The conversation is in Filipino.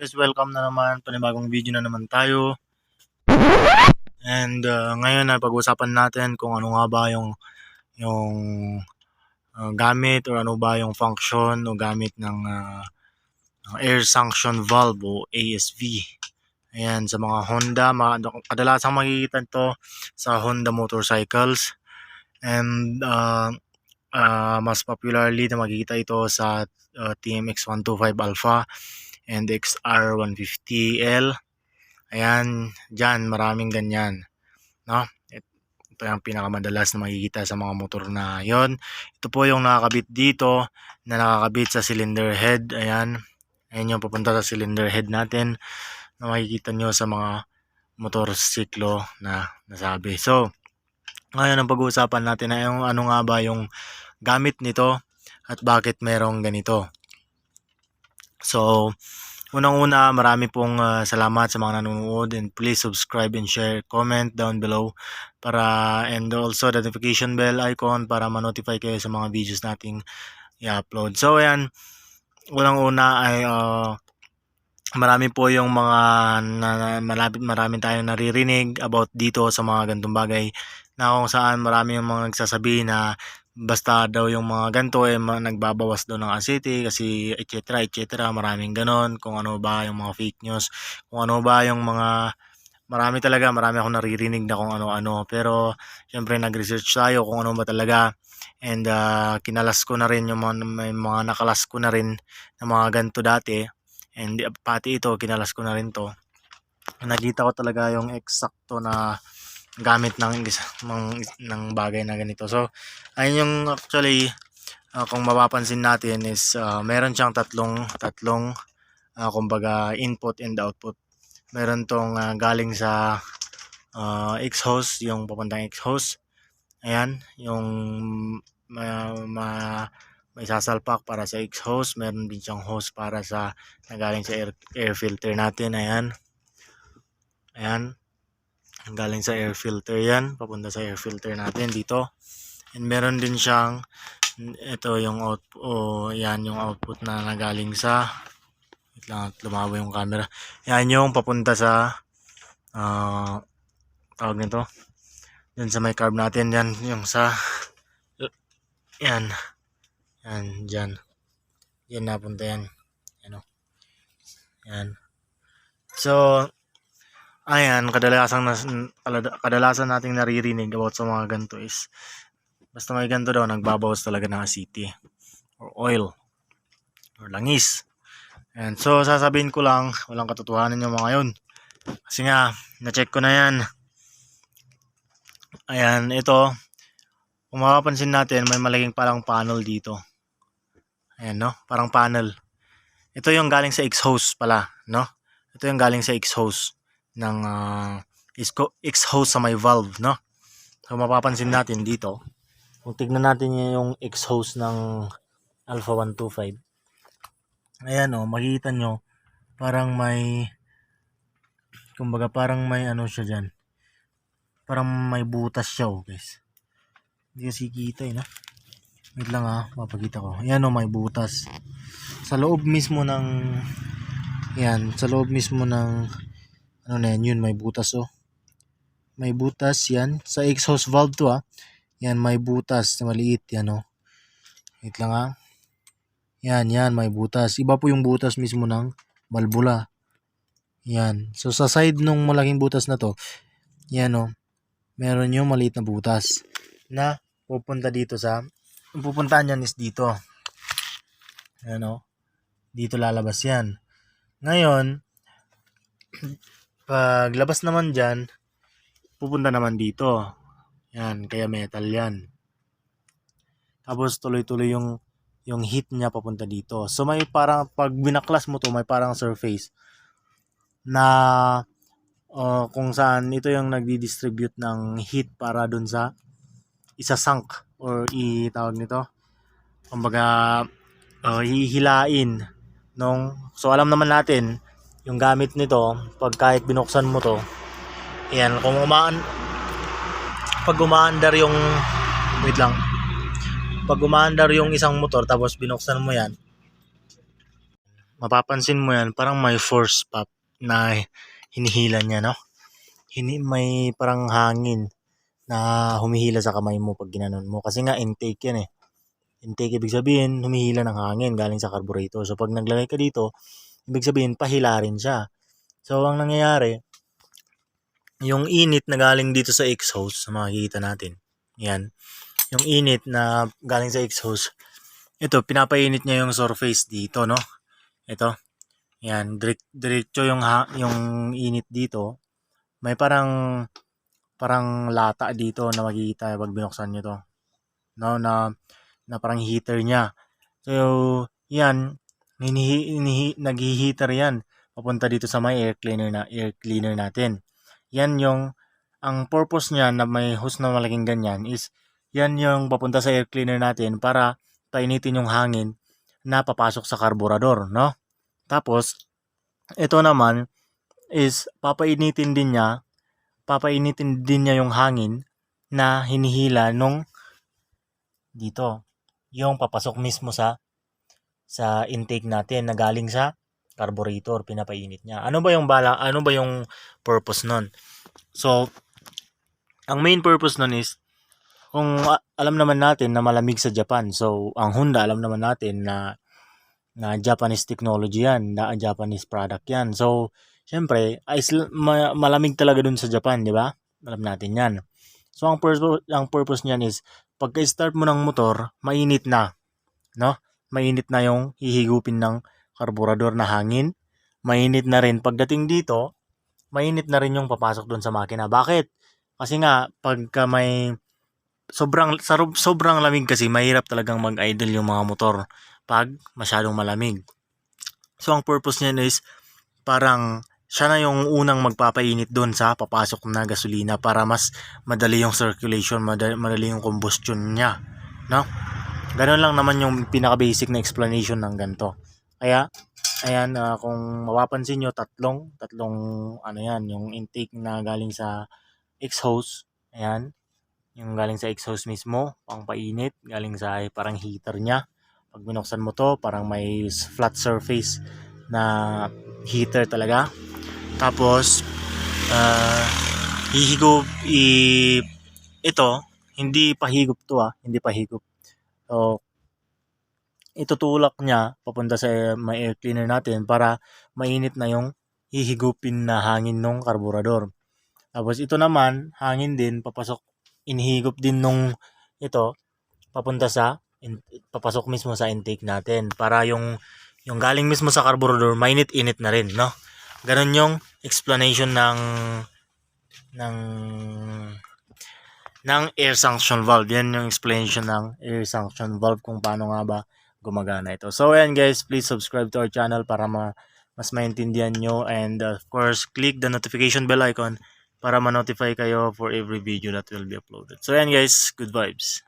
Guys, welcome na naman. Panibagong video na naman tayo. And uh, ngayon na pag-usapan natin kung ano nga ba yung yung uh, gamit or ano ba yung function o gamit ng uh, air sanction valve o ASV. Ayan, sa mga Honda, mga, kadalasan makikita ito sa Honda motorcycles. And uh, uh, mas popularly na makikita ito sa uh, TMX 125 Alpha and XR150L. Ayan, dyan, maraming ganyan. No? Ito yung pinakamadalas na makikita sa mga motor na yon. Ito po yung nakakabit dito na nakakabit sa cylinder head. Ayan, ayan yung papunta sa cylinder head natin na makikita nyo sa mga motorsiklo na nasabi. So, ngayon ang pag-uusapan natin ay yung ano nga ba yung gamit nito at bakit merong ganito. So, unang-una, marami pong uh, salamat sa mga nanonood and please subscribe and share, comment down below para and also the notification bell icon para ma-notify kayo sa mga videos nating i-upload. So, ayan, unang-una ay uh, marami po yung mga na, malapit marami tayong naririnig about dito sa mga gantong bagay na kung saan marami yung mga nagsasabi na basta daw yung mga ganito eh nagbabawas daw ng asiti kasi etc etc maraming ganon. Kung ano ba yung mga fake news kung ano ba yung mga marami talaga marami akong naririnig na kung ano-ano. Pero syempre nag-research tayo kung ano ba talaga. And uh, kinalas ko na rin yung mga, may mga nakalas ko na rin ng mga ganito dati. And di- pati ito kinalas ko na rin to. Nakita ko talaga yung eksakto na gamit ng ng, ng bagay na ganito. So ayun yung actually uh, kung mapapansin natin is uh, meron siyang tatlong tatlong uh, kumbaga input and output. Meron tong uh, galing sa uh, exhaust yung papuntang exhaust ayan yung ma, ma, may sasalpak para sa exhaust meron din siyang hose para sa nagaling sa air, air filter natin. Ayan. Ayan galing sa air filter yan. Papunta sa air filter natin dito. And meron din siyang ito yung out o yan yung output na nagaling sa wait lang lumawa yung camera. Yan yung papunta sa ah tawag nito. Yan sa may carb natin yan yung sa yan. Yan dyan. Yan napunta yan. Yan o yan. So ayan kadalasan nas, kadalasan nating naririnig about sa mga ganito is basta may ganito daw nagbabawas talaga ng asiti or oil. Or langis. And so sasabihin ko lang walang katotohanan yung mga yun. Kasi nga na-check ko na yan. Ayan ito. Kung mapapansin natin may malaking parang panel dito. Ayan no? Parang panel. Ito yung galing sa exhaust pala no? Ito yung galing sa exhaust ng uh, exhaust sa may valve no? So mapapansin natin dito. Kung tignan natin yung exhaust ng Alpha 125 ayan o makikita nyo parang may kumbaga parang may ano siya dyan. Parang may butas siya oh guys. Hindi kasi kita eh no? Wait lang ha mapakita ko. Ayan o may butas. Sa loob mismo ng yan sa loob mismo ng ano na yan, yun, may butas oh. May butas yan. Sa exhaust valve to ah. Yan, may butas maliit yan oh. Wait lang ah. Yan, yan, may butas. Iba po yung butas mismo ng valvula. Yan. So, sa side nung malaking butas na to, yan oh, meron yung maliit na butas na pupunta dito sa, ang pupuntahan yan is dito. Yan oh. Dito lalabas yan. Ngayon, paglabas naman dyan, pupunta naman dito. Yan, kaya metal yan. Tapos tuloy-tuloy yung yung heat niya papunta dito. So may parang pag binaklas mo to, may parang surface na uh, kung saan ito yung nagdi-distribute ng heat para dun sa isa sunk or itawag nito. Kumbaga uh, hihilain nung so alam naman natin yung gamit nito pag kahit binuksan mo to yan kung umaan pag umaandar yung wait lang pag umaandar yung isang motor tapos binuksan mo yan mapapansin mo yan, parang may force pop na hinihila niya, no? Hini, may parang hangin na humihila sa kamay mo pag ginanon mo. Kasi nga intake yan eh. Intake ibig sabihin, humihila ng hangin galing sa carburetor. So pag naglagay ka dito, ibig sabihin pahila rin siya. So ang nangyayari, yung init na galing dito sa exhaust, makikita natin. Yan. Yung init na galing sa exhaust, ito, pinapainit niya yung surface dito, no? Ito. Yan, direct, diretso yung, ha, yung init dito. May parang, parang lata dito na makikita pag binuksan nyo to. No, na, na parang heater niya. So, yan, hinihi, hinihi, naghi-heater yan. Papunta dito sa may air cleaner na air cleaner natin. Yan yung ang purpose niya na may hose na malaking ganyan is yan yung papunta sa air cleaner natin para painitin yung hangin na papasok sa karburador, no? Tapos, ito naman is papainitin din niya, papainitin din niya yung hangin na hinihila nung dito, yung papasok mismo sa sa intake natin na galing sa carburetor, pinapainit niya. Ano ba yung bala, ano ba yung purpose nun? So, ang main purpose nun is kung alam naman natin na malamig sa Japan. So, ang Honda alam naman natin na na Japanese technology yan, na Japanese product yan. So, syempre, ice, ma- malamig talaga dun sa Japan, di ba? Alam natin yan. So, ang purpose, ang purpose niyan is, pagka-start mo ng motor, mainit na. No? Mainit na yung hihigupin ng karburador na hangin. Mainit na rin pagdating dito, mainit na rin yung papasok doon sa makina. Bakit? Kasi nga, pagka may sobrang sobrang lamig kasi mahirap talagang mag-idle yung mga motor pag masyadong malamig. So ang purpose niya is parang siya na yung unang magpapainit doon sa papasok na gasolina para mas madali yung circulation, madali, madali yung combustion niya. No? Ganun lang naman yung pinaka-basic na explanation ng ganito. Kaya, ayan, ah, kung mapapansin nyo, tatlong, tatlong, ano yan, yung intake na galing sa exhaust, ayan, yung galing sa exhaust mismo, pang painit, galing sa parang heater niya. Pag binuksan mo to, parang may flat surface na heater talaga. Tapos, uh, hihigop, i, ito, hindi pahigop to ah, hindi pahigop. So, itutulak niya papunta sa may air cleaner natin para mainit na yung hihigupin na hangin ng karburador. Tapos ito naman, hangin din, papasok, inihigop din nung ito, papunta sa, in, papasok mismo sa intake natin para yung yung galing mismo sa carburetor, mainit-init na rin, no? Ganon yung explanation ng ng ng air sanction valve. Yan yung explanation ng air sanction valve kung paano nga ba gumagana ito. So, ayan guys, please subscribe to our channel para ma mas maintindihan nyo and of course, click the notification bell icon para ma-notify kayo for every video that will be uploaded. So, ayan guys, good vibes.